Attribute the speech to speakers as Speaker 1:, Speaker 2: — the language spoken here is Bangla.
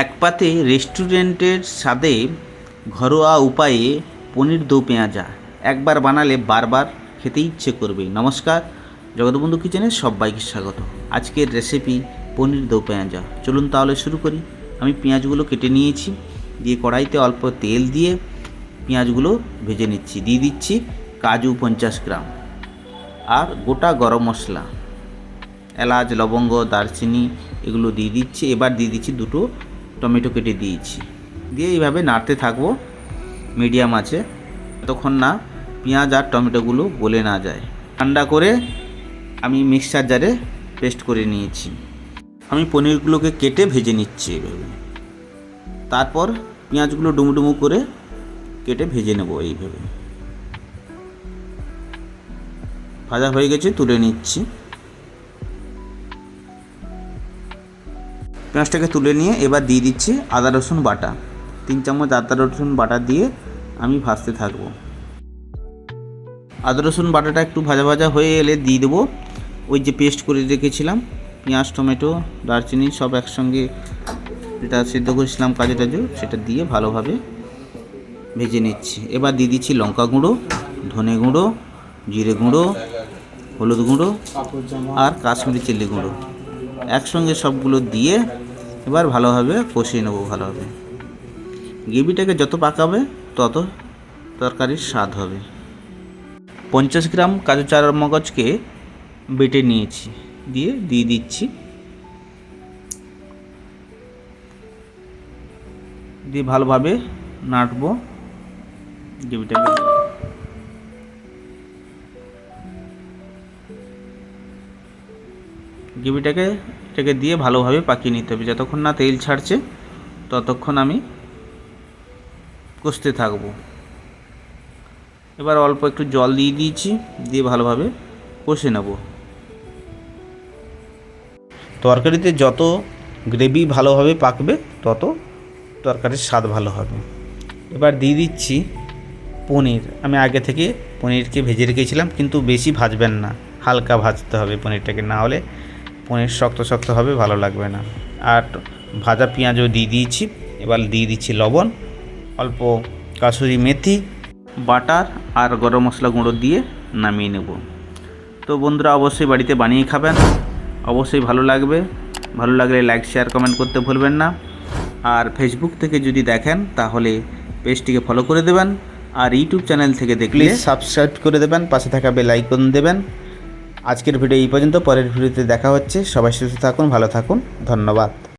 Speaker 1: এক পাতে রেস্টুরেন্টের স্বাদে ঘরোয়া উপায়ে পনির দো পেঁয়াজা। একবার বানালে বারবার খেতে ইচ্ছে করবে। নমস্কার জগৎবন্ধু কিচেনে সবাইকে স্বাগত। আজকের রেসিপি পনির দো পেঁয়াজা। চলুন তাহলে শুরু করি। আমি পেঁয়াজগুলো কেটে নিয়েছি। দিয়ে কড়াইতে অল্প তেল দিয়ে পেঁয়াজগুলো ভেজে নিচ্ছি। দিয়ে দিচ্ছি কাজু পঞ্চাশ গ্রাম। আর গোটা গরম মশলা। এলাচ, লবঙ্গ, দারচিনি এগুলো দিয়ে দিচ্ছি। এবার দিয়ে দিচ্ছি দুটো টমেটো কেটে দিয়েছি। দিয়ে এইভাবে নাড়তে থাকব, মিডিয়াম আছে, ততক্ষণ না পেঁয়াজ আর টমেটোগুলো গলে না যায়। ঠান্ডা করে আমি মিক্সচার জারে পেস্ট করে নিয়েছি। আমি পনিরগুলোকে কেটে ভেজে নিচ্ছি এইভাবে। তারপর পেঁয়াজগুলো ডুমুডুমু করে কেটে ভেজে নেব এইভাবে। ভাজা হয়ে গেছে, তুলে নিচ্ছি। পেঁয়াজটাকে তুলে নিয়ে এবার দিয়ে দিচ্ছি আদা, রসুন বাটা। তিন চামচ আদা, রসুন বাটা দিয়ে আমি ভাজতে থাকব। আদা, রসুন বাটাটা একটু ভাজা ভাজা হয়ে এলে দিয়ে দেবো। ওই যে পেস্ট করে রেখেছিলাম, পেঁয়াজ, টমেটো, দারচিনি সব একসঙ্গে যেটা সিদ্ধ করেছিলাম কাজু টাজু, সেটা দিয়ে ভালোভাবে ভেজে নিচ্ছি। এবার দিয়ে দিচ্ছি লঙ্কা গুঁড়ো, ধনে গুঁড়ো, জিরে গুঁড়ো, হলুদ গুঁড়ো আর কাশ্মীরি চিল্লি গুঁড়ো। একসঙ্গে সবগুলো দিয়ে এবার ভালোভাবে কষিয়ে নেব ভালোভাবে। গ্রেভিটাকে যত পাকাবে, তত তরকারির স্বাদ হবে। পঞ্চাশ গ্রাম কাজু চার মগজকে বেটে নিয়েছি, দিয়ে দিয়ে দিচ্ছি। দিয়ে ভালোভাবে নাড়বো গ্রেভিটাকে। গ্রেভিটাকে এটাকে দিয়ে ভালোভাবে পাকিয়ে নিতে হবে। যতক্ষণ না তেল ছাড়ছে, ততক্ষণ আমি কষতে থাকব। এবার অল্প একটু জল দিয়ে দিয়েছি, দিয়ে ভালোভাবে কষে নেব। তরকারিতে যত গ্রেভি ভালোভাবে পাকবে, তত তরকারির স্বাদ ভালো হবে। এবার দিয়ে দিচ্ছি পনির। আমি আগে থেকে পনিরকে ভেজে রেখেছিলাম, কিন্তু বেশি ভাজবেন না। হালকা ভাজতে হবে পনিরটাকে, না হলে পনির শক্ত শক্ত হবে, ভালো লাগবে না। আর ভাজা পেঁয়াজও দিয়ে দিয়েছি, এবার দিয়ে দিচ্ছি লবণ, অল্প কাসুরি মেথি, বাটার আর গরম মশলা গুঁড়ো দিয়ে নামিয়ে নেব। তো বন্ধুরা, অবশ্যই বাড়িতে বানিয়ে খাবেন, অবশ্যই ভালো লাগবে। ভালো লাগলে লাইক শেয়ার কমেন্ট করতে ভুলবেন না। আর ফেসবুক থেকে যদি দেখেন, তাহলে পেজটিকে ফলো করে দেবেন। আর ইউটিউব চ্যানেল থেকে দেখলে সাবস্ক্রাইব করে দেবেন, পাশে থাকা বেল আইকন দেবেন। আজকের ভিডিও এই পর্যন্ত পরের ভিডিওতে দেখা হচ্ছে। সবাই সুস্থ থাকুন ভালো থাকুন। ধন্যবাদ।